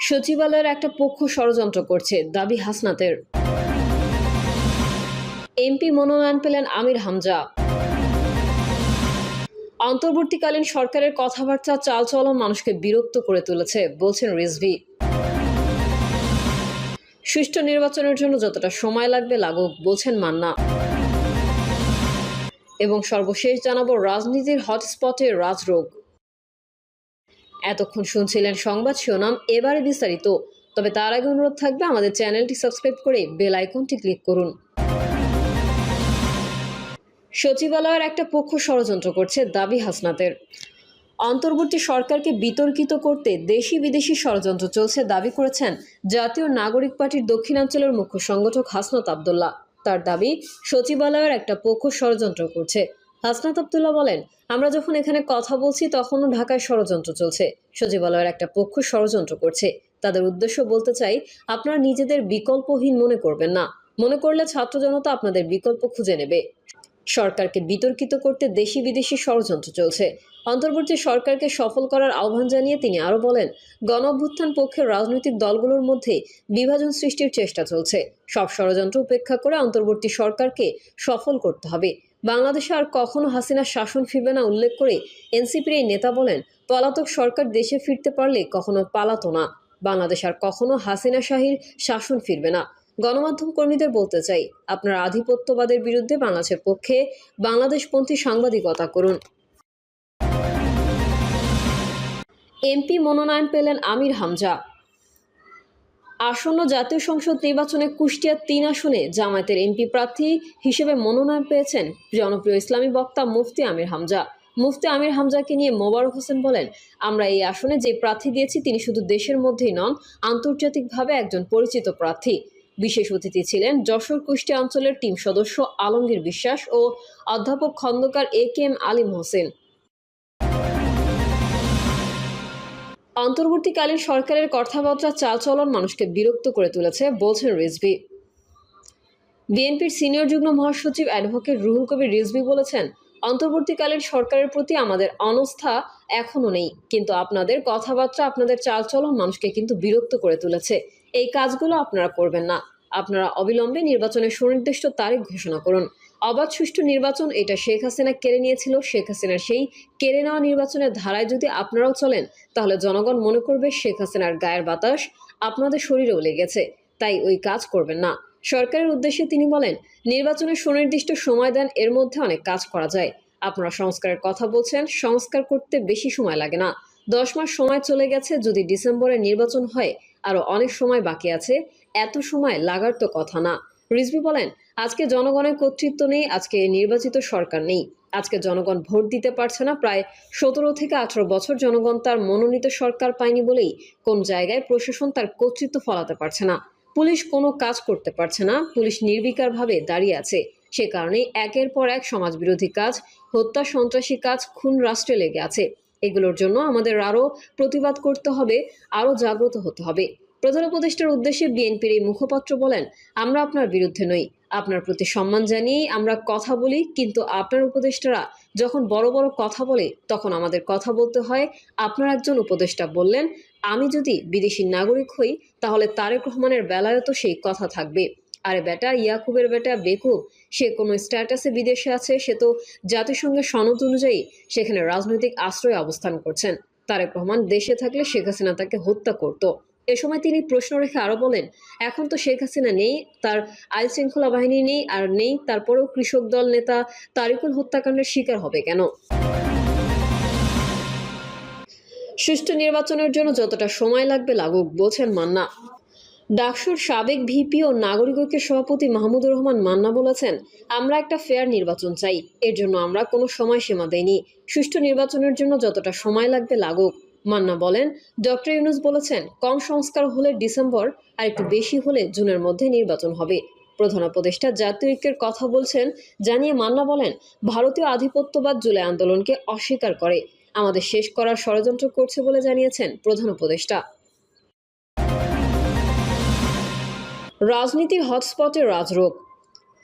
সচিবালয়ের একটা পক্ষ ষড়যন্ত্র করছে, দাবি হাসনাতের। এমপি মনোনয়ন পেলেন আমির হামজা। অন্তর্বর্তীকালীন সরকারের কথাবার্তা চালচলন মানুষকে বিরক্ত করে তুলেছে, বলছেন রিজভি। সুষ্ঠু নির্বাচনের জন্য যতটা সময় লাগবে লাগুক, বলছেন মান্না। এবং সর্বশেষ জানাব, রাজনীতির হটস্পটে রাজরোগ। এতক্ষণ শুনছিলেন সংবাদ শিরোনাম, এবারে বিস্তারিত। তবে তার আগে অনুরোধ থাকবে আমাদের চ্যানেলটি সাবস্ক্রাইব করে বেল আইকনটি ক্লিক করুন। সচিবালয়ের একটা পক্ষ ষড়যন্ত্র করছে দাবি হাসনাতের। অন্তর্বর্তী সরকারকে বিতর্কিত করতে দেশি বিদেশি ষড়যন্ত্র চলছে দাবি করেছেন জাতীয় নাগরিক পার্টির দক্ষিণাঞ্চলের মুখ্য সংগঠক হাসনাত আবদুল্লাহ। তার দাবি, সচিবালয়ের একটা পক্ষ ষড়যন্ত্র করছে। হাসনাত আবদুল্লাহ বলেন, আমরা যখন এখানে কথা বলছি, তখনও ঢাকায় ষড়যন্ত্র চলছে। সচিবালয়ের একটা পক্ষ ষড়যন্ত্র করছে। তাদের উদ্দেশ্য বলতে চাই, আপনারা নিজেদের বিকল্পহীন মনে করবেন না। মনে করলে ছাত্র জনতা আপনাদের বিকল্প খুঁজে নেবে। সরকারকে বিতর্কিত করতে দেশি বিদেশি ষড়যন্ত্র চলছে। অন্তর্বর্তী সরকারকে সফল করার আহ্বান জানিয়ে তিনি আরও বলেন, গণ অভ্যুত্থান পক্ষের রাজনৈতিক দলগুলোর মধ্যে বিভাজন সৃষ্টির চেষ্টা চলছে। সব ষড়যন্ত্র উপেক্ষা করে অন্তর্বর্তী সরকারকে সফল করতে হবে। বাংলাদেশে আর কখনো হাসিনা শাসন ফিরবে না উল্লেখ করে এনসিপির এই নেতা বলেন, পলাতক সরকার দেশে ফিরতে পারলে কখনো পালাতো না। বাংলাদেশ আর কখনো হাসিনা শাহীর শাসন ফিরবে না। গণমাধ্যম কর্মীদের বলতে চাই, আপনার আধিপত্যবাদের বিরুদ্ধে বাংলাদেশের পক্ষে বাংলাদেশপন্থী সাংবাদিকতা করুন। এমপি মনোনয়ন পেলেন আমির হামজা। আসন্ন জাতীয় সংসদ নির্বাচনে কুষ্টিয়ার তিন আসনে জামায়াতের এমপি প্রার্থী হিসেবে মনোনয়ন পেয়েছেন জনপ্রিয় ইসলামী বক্তা মুফতি আমির হামজা। মুফতি আমির হামজাকে নিয়ে মোবারক হোসেন বলেন, আমরা এই আসনে যে প্রার্থী দিয়েছি তিনি শুধু দেশের মধ্যেই নন, আন্তর্জাতিকভাবে একজন পরিচিত প্রার্থী। বিশেষ অতিথি ছিলেন যশোর কুষ্টিয়া অঞ্চলের টিম সদস্য আলমগীর বিশ্বাস ও অধ্যাপক Khondakar A K M Alim Hossain. অন্তর্বর্তীকালীন সরকারের কথাবার্তা চালচলন মানুষকে বিরক্ত করে তুলেছে, বলছেন রিজভি। বিএনপির সিনিয়র যুগ্ম মহাসচিব অ্যাডভোকেট রুহুল কবির রিজভি বলেছেন, অন্তর্বর্তীকালীন সরকারের প্রতি আমাদের অনস্থা এখনও নেই, কিন্তু আপনাদের কথাবার্তা, আপনাদের চালচলন মানুষকে কিন্তু বিরক্ত করে তুলেছে। এই কাজগুলো আপনারা করবেন না। আপনারা অবিলম্বে নির্বাচনের সুনির্দিষ্ট তারিখ ঘোষণা করুন। অবাধ সুষ্ঠু নির্বাচন এটা শেখ হাসিনা কেড়ে নিয়েছিল, শেখ হাসিনার সেই কেড়ে নেওয়া নির্বাচনের ধারায় যদি আপনারাও চলেন, তাহলে জনগণ মনে করবে শেখ হাসিনার গায়ের বাতাস আপনাদের শরীরেও লেগেছে, তাই ওই কাজ করবেন না। সরকারের উদ্দেশ্যে তিনি বলেন নির্বাচনের সুনির্দিষ্ট সময় দেন, এর মধ্যে অনেক কাজ করা যায়। আপনারা সংস্কারের কথা বলছেন, সংস্কার করতে বেশি সময় লাগে না। দশ মাস সময় চলে গেছে, যদি ডিসেম্বরে নির্বাচন হয় আরও অনেক সময় বাকি আছে, এত সময় লাগার তো কথা না। রিজভি বলেন আজকে জনগণের কর্তৃত্ব নেই, আজকে নির্বাচিত সরকার নেই। আজকে জনগণ ভোট দিতে পারছে না, প্রায় সতেরো থেকে আঠারো বছর জনগণ তার মনোনীত সরকার পায়নি বলেই কোন জায়গায় প্রশাসন তার কর্তৃত্ব ফলাতে পারছে না। পুলিশ কোনো কাজ করতে পারছে না, পুলিশ নির্বিকারভাবে দাঁড়িয়ে আছে। সে কারণে একের পর এক সমাজবিরোধী কাজ, হত্যা, সন্ত্রাসী কাজ খুন রাষ্ট্রে লেগে আছে। এগুলোর জন্য আমাদের আরও প্রতিবাদ করতে হবে, আরও জাগ্রত হতে হবে। প্রধান উপদেষ্টার উদ্দেশ্যে বিএনপির এই মুখপাত্র বলেন, আমরা আপনার বিরুদ্ধে নই। আপনার প্রতি সম্মান জানিয়েই আমরা কথা বলি, কিন্তু আপনার উপদেষ্টারা যখন বড় বড় কথা বলে, তখন আমাদের কথা বলতে হয়। আপনার একজন উপদেষ্টা বললেন, আমি যদি বিদেশি নাগরিক হই, তাহলে তারেক রহমানের বেলায়ও তো সেই কথা থাকবে। আরে বেটা, ইয়াকুবের বেটা বেকুব, সে কোনো স্ট্যাটাসে বিদেশে আছে, সে তো জাতিসংঘের সনদ অনুযায়ী সেখানে রাজনৈতিক আশ্রয়ে অবস্থান করছেন। তারেক রহমান দেশে থাকলে শেখ হাসিনা তাকে হত্যা করত। এ সময় তিনি প্রশ্ন রেখে আরও বলেন, এখন তো শেখ হাসিনা নেই, তার আইন শৃঙ্খলা বাহিনী নেই, আর নেই, তারপরেও কৃষক দল নেতা তারিকুল হত্যাকাণ্ডের শিকার হবে কেন? সুষ্ঠু নির্বাচনের জন্য যতটা সময় লাগবে লাগুক, বলছেন মান্না। ডাকসুর সাবেক ভিপি ও নাগরিক ঐক্যের সভাপতি মাহমুদুর রহমান মান্না বলেছেন, আমরা একটা ফেয়ার নির্বাচন চাই, এর জন্য আমরা কোনো সময়সীমা দেইনি। সুষ্ঠু নির্বাচনের জন্য যতটা সময় লাগবে লাগুক। মান্না বলেন, ডক্টর ইউনুস বলেছেন, কম সংস্কার হলে ডিসেম্বর আর একটু বেশি হলে জুনের মধ্যে নির্বাচন হবে। প্রধান উপদেষ্টা জাতীয় ঐক্যের কথা বলছেন, জানিয়ে মান্না বলেন, ভারতীয় আধিপত্যবাদ জুলাই আন্দোলনকে অস্বীকার করে। আমাদের শেষ করার ষড়যন্ত্র করছে বলে জানিয়েছেন প্রধান উপদেষ্টা। রাজনীতির হটস্পটে রাজরোগ।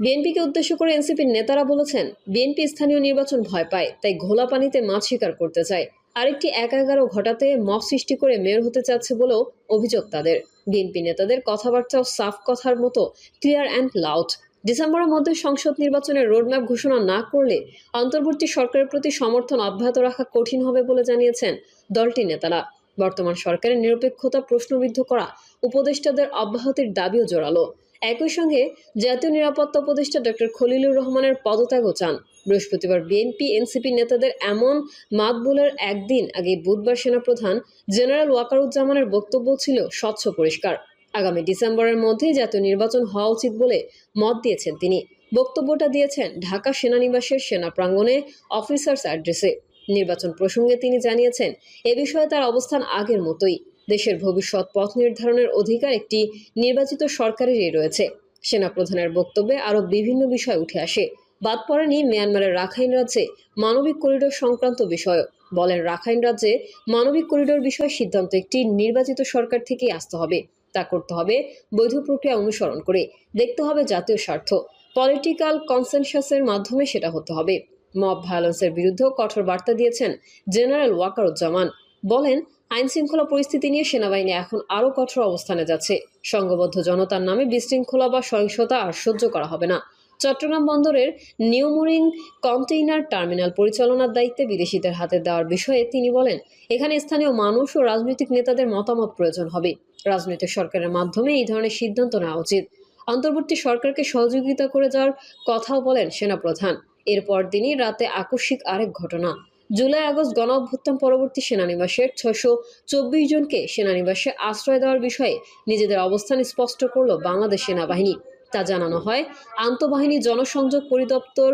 বিএনপিকে উদ্দেশ্য করে এনসিপির নেতারা বলেছেন, বিএনপি স্থানীয় নির্বাচন ভয় পায়, তাই ঘোলা পানিতে মাছ শিকার করতে চায়। আরেকটি এক এগারো ঘটাতে মব সৃষ্টি করে মেয়র হতে চাচ্ছে বলেও অভিযোগ তাদের। বিএনপি নেতাদের কথাবার্তাও সাফ কথার মতো ক্লিয়ার অ্যান্ড লাউড। ডিসেম্বরের মধ্যে সংসদ নির্বাচনের রোডম্যাপ ঘোষণা না করলে অন্তর্বর্তী সরকারের প্রতি সমর্থন অব্যাহত রাখা কঠিন হবে বলে জানিয়েছেন দলটি নেতারা। বর্তমান সরকারের নিরপেক্ষতা প্রশ্নবিদ্ধ করা উপদেষ্টাদের অব্যাহতির দাবিও জোরালো। একই সঙ্গে জাতীয় নিরাপত্তা উপদেষ্টা ডক্টর খলিলুর রহমানের পদত্যাগও চান। বৃহস্পতিবার বিএনপি, এনসিপি নেতাদের এমন মাতবুলের একদিন আগে বুধবার সেনাপ্রধান জেনারেল ওয়াকারুজ্জামানের বক্তব্য ছিল স্বচ্ছ পরিষ্কার। আগামী ডিসেম্বরের মধ্যেই জাতীয় নির্বাচন হওয়া উচিত বলে মত দিয়েছেন তিনি। বক্তব্যটা দিয়েছেন ঢাকা সেনানিবাসের সেনা প্রাঙ্গণে অফিসার্স অ্যাড্রেসে। নির্বাচন প্রসঙ্গে তিনি জানিয়েছেন, এ বিষয়ে তার অবস্থান আগের মতোই। দেশের ভবিষ্যৎ পথ নির্ধারণের অধিকার একটি নির্বাচিত সরকারেরই রয়েছে। সেনাপ্রধানের বক্তব্যে আরও বিভিন্ন বিষয় উঠে আসে। বাদ পড়েনি মিয়ানমারের রাখাইন রাজ্যে মানবিক করিডোর সংক্রান্ত বিষয়। বলেন রাখাইন রাজ্যে মানবিক করিডোর বিষয়ে সিদ্ধান্ত একটি নির্বাচিত সরকার থেকেই আসতে হবে। তা করতে হবে বৈধ প্রক্রিয়া অনুসরণ করে। দেখতে হবে জাতীয় স্বার্থ। পলিটিক্যাল কনসেনসাসের মাধ্যমে সেটা হতে হবে। মব ভায়োলেন্সের বিরুদ্ধেও কঠোর বার্তা দিয়েছেন জেনারেল ওয়াকারুজ্জামান। বলেন আইন শৃঙ্খলা পরিস্থিতি নিয়ে সেনাবাহিনী এখন আরও কঠোর অবস্থানে যাচ্ছে। সংঘবদ্ধ জনতার নামে বিশৃঙ্খলা বা সহিংসতা আর সহ্য করা হবে না। চট্টগ্রাম বন্দরের নিউমোরিং কন্টেইনার টার্মিনাল পরিচালনার দায়িত্বে বিদেশিদের হাতে দেওয়ার বিষয়ে তিনি বলেন, এখানে স্থানীয় মানুষ ও রাজনৈতিক নেতাদের মতামত প্রয়োজন হবে। রাজনৈতিক সরকারের মাধ্যমে এই ধরনের সিদ্ধান্ত নেওয়া উচিত। অন্তর্বর্তী সরকারকে সহযোগিতা করে যাওয়ার কথাও বলেন সেনাপ্রধান। এরপর দিনই রাতে আকস্মিক আরেক ঘটনা জুলাই আগস্ট গণ অভ্যুত্থান পরবর্তী সেনানিবাসের ছয়শো চব্বিশ জনকে সেনানিবাসে আশ্রয় দেওয়ার বিষয়ে নিজেদের অবস্থান স্পষ্ট করল বাংলাদেশ সেনাবাহিনী। তা জানানো হয়, আন্তঃবাহিনী জনসংযোগ পরিদপ্তর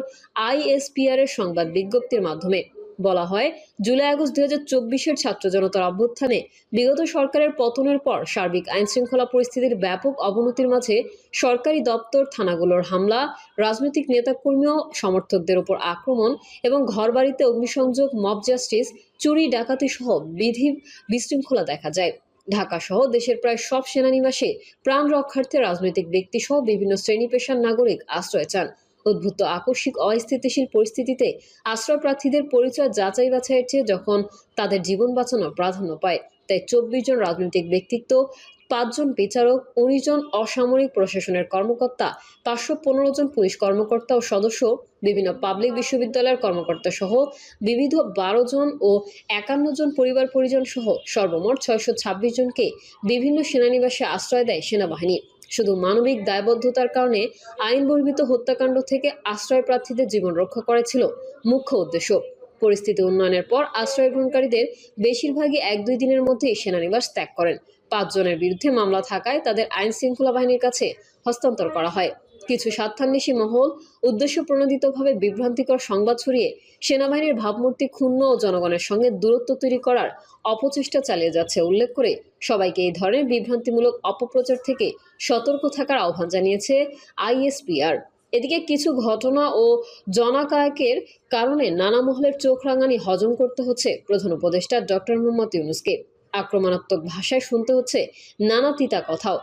আইএসপিআর এর সংবাদ বিজ্ঞপ্তির মাধ্যমে। বলা হয়, জুলাই আগস্ট দুই হাজার চব্বিশের ছাত্র জনতার অভ্যুত্থানে বিগত সরকারের পতনের পর সার্বিক আইন শৃঙ্খলা পরিস্থিতির ব্যাপক অবনতির মাঝে সরকারি দপ্তর, থানাগুলোর হামলা, রাজনৈতিক নেতাকর্মী ও সমর্থকদের ওপর আক্রমণ এবং ঘরবাড়িতে অগ্নিসংযোগ, মব জাস্টিস, চুরি, ডাকাতি সহ বিধি বিশৃঙ্খলা দেখা যায়। ঢাকা সহ দেশের প্রায় সব সেনানিবাসে প্রাণ রক্ষার্থে রাজনৈতিক ব্যক্তি সহ বিভিন্ন শ্রেণি পেশার নাগরিক আশ্রয় চান। উদ্ভূত আকস্মিক অস্থিতিশীল পরিস্থিতিতে আশ্রয়প্রার্থীদের পরিচয় যাচাই বাছাইয়ের চেয়ে যখন তাদের জীবন বাঁচানো প্রাধান্য পায়, তাই চব্বিশ জন রাজনৈতিক ব্যক্তিত্ব পাঁচজন বিচারক উনিশ জন অসামরিক প্রশাসনের কর্মকর্তা, পাঁচশো পনেরো জন পুলিশ কর্মকর্তা ও সদস্য, বিভিন্ন পাবলিক বিশ্ববিদ্যালয়ের কর্মকর্তা সহ বিবিধ বারো জন ও একান্ন জন পরিবার পরিজন সহ সর্বমোট ছয়শো ছাব্বিশ জনকে বিভিন্ন সেনানিবাসে আশ্রয় দেয় সেনাবাহিনী। শুধু মানবিক দায়বদ্ধতার কারণে আইন বহির্ভূত হত্যাকাণ্ড থেকে আশ্রয় প্রার্থীদের জীবন রক্ষা করেছিল মুখ্য উদ্দেশ্য। পরিস্থিতি উন্নয়নের পর আশ্রয় গ্রহণকারীদের বেশিরভাগই এক দুই দিনের মধ্যেই সেনানিবাস ত্যাগ করেন। পাঁচজনের বিরুদ্ধে মামলা থাকায় তাদের আইন শৃঙ্খলা বাহিনীর কাছে হস্তান্তর করা হয়। কিছু স্বার্থান্বেষী মহল উদ্দেশ্য প্রণোদিতভাবে বিভ্রান্তিকর সংবাদ ছড়িয়ে সেনাবাহিনীর ভাবমূর্তি ক্ষুণ্ণ ও জনগণের সঙ্গে দূরত্ব তৈরি করার অপচেষ্টা চালিয়ে যাচ্ছে উল্লেখ করে সবাইকে এই ধরনের বিভ্রান্তিমূলক অপপ্রচার থেকে সতর্ক থাকার আহ্বান জানিয়েছে আইএসপিআর। এদিকে কিছু ঘটনা ও জনাকায়কের কারণে নানা মহলের চোখ রাঙানি হজম করতে হচ্ছে প্রধান উপদেষ্টা ডক্টর মোহাম্মদ ইউনুসকে। আক্রমণাত্মক ভাষায় শুনতে হচ্ছে নানা তিতা কথাও।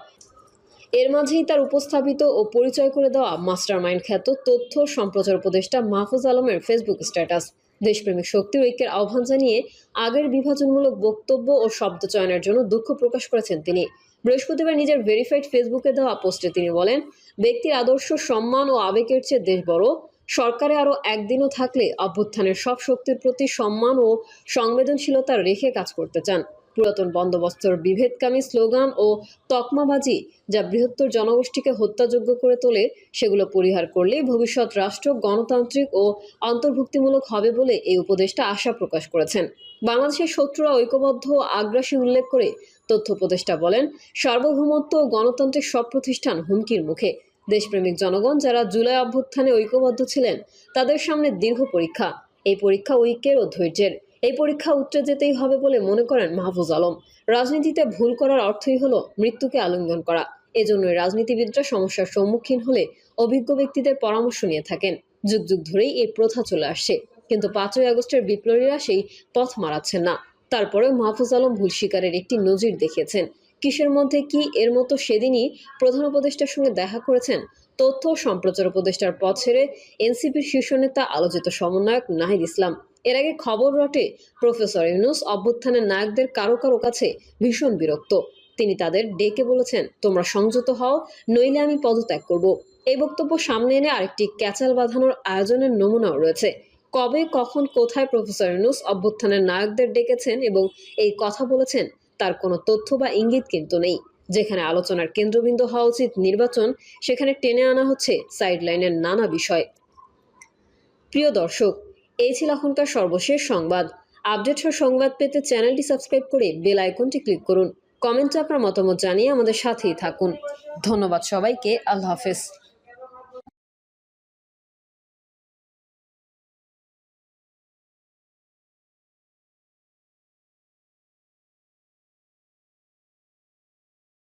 এর মাঝেই তার উপস্থাপিত ও পরিচয় করে দেওয়া মাস্টার মাইন্ড খ্যাত তথ্য সম্প্রচার উপদেষ্টা মাহফুজ আলমের ফেসবুক স্ট্যাটাস। দেশপ্রেমিক শক্তির ঐক্যের আহ্বান জানিয়ে আগের বিভাজনমূলক বক্তব্য ও শব্দ চয়নের জন্য দুঃখ প্রকাশ করেছেন তিনি। বৃহস্পতিবার নিজের ভেরিফাইড ফেসবুকে দেওয়া পোস্টে তিনি বলেন, ব্যক্তির আদর্শ, সম্মান ও আবেগের চেয়ে দেশ বড়। সরকারে আরও একদিনও থাকলে অভ্যুত্থানের সব শক্তির প্রতি সম্মান ও সংবেদনশীলতা রেখে কাজ করতে চান। পুরাতন বন্দোবস্তর বিভেদকামী স্লোগান ও তকমাবাজি যা বৃহত্তর জনগোষ্ঠীকে হত্যাযোগ্য করে তোলে, সেগুলো পরিহার করলেই ভবিষ্যৎ রাষ্ট্র গণতান্ত্রিক ও অন্তর্ভুক্তিমূলক হবে বলে এই উপদেষ্টা আশা প্রকাশ করেছেন। বাংলাদেশের শত্রুরা ঐক্যবদ্ধ আগ্রাসী উল্লেখ করে তথ্য উপদেষ্টা বলেন, সার্বভৌমত্ব ও গণতান্ত্রিক সব প্রতিষ্ঠান হুমকির মুখে। দেশপ্রেমিক জনগণ যারা জুলাই অভ্যুত্থানে ঐক্যবদ্ধ ছিলেন, তাদের সামনে দীর্ঘ পরীক্ষা। এই পরীক্ষা ঐক্যের ও ধৈর্যের। এই পরীক্ষা উত্তরে যেতেই হবে বলে মনে করেন মাহফুজ আলম। রাজনীতিতে ভুল করার অর্থই হলো মৃত্যুকে আলিঙ্গন করা। এজন্যই রাজনীতিবিদরা সমস্যার সম্মুখীন হলে অভিজ্ঞ ব্যক্তিদের পরামর্শ নিয়ে থাকেন। যুগ যুগ ধরেই এই প্রথা চলে আসছে। কিন্তু পাঁচই আগস্টের বিপ্লবীরা সেই পথ মারাচ্ছেন না। তারপরেও মাহফুজ আলম ভুল শিকারের একটি নজির দেখিয়েছেন। কিসের মধ্যে কি এর মতো সেদিনই প্রধান উপদেষ্টার সঙ্গে দেখা করেছেন তথ্য সম্প্রচার উপদেষ্টার পদ ছেড়ে এনসিপির শীর্ষ নেতা আলোচিত সমন্বয়ক নাহিদ ইসলাম। এর আগে খবর রটে প্রফেসর ইউনুস অভ্যুত্থানের নায়কদের কারও কারও কাছে ভীষণ বিরক্ত। তিনি তাদের ডেকে বলেছেন, তোমরা সংযত হও, নইলে আমি পদত্যাগ করব। এই বক্তব্য সামনে এনে আরেকটি ক্যাচাল বাঁধানোর আয়োজনের নমুনাও রয়েছে। কবে, কখন, কোথায় প্রফেসর ইউনুস অভ্যুত্থানের নায়কদের ডেকেছেন এবং এই কথা বলেছেন, তার কোনো তথ্য বা ইঙ্গিত কিন্তু নেই। যেখানে আলোচনার কেন্দ্রবিন্দু হওয়া উচিত নির্বাচন, সেখানে টেনে আনা হচ্ছে সাইডলাইনের নানা বিষয়। প্রিয় দর্শক, এই ছিল এখনকার সর্বশেষ সংবাদ। আপডেট সহ সংবাদ পেতে চ্যানেলটি সাবস্ক্রাইব করে বেল আইকনটি ক্লিক করুন। কমেন্টে আপনার মতামত জানিয়ে আমাদের সাথেই থাকুন। ধন্যবাদ সবাইকে, আল্লাহ হাফেজ।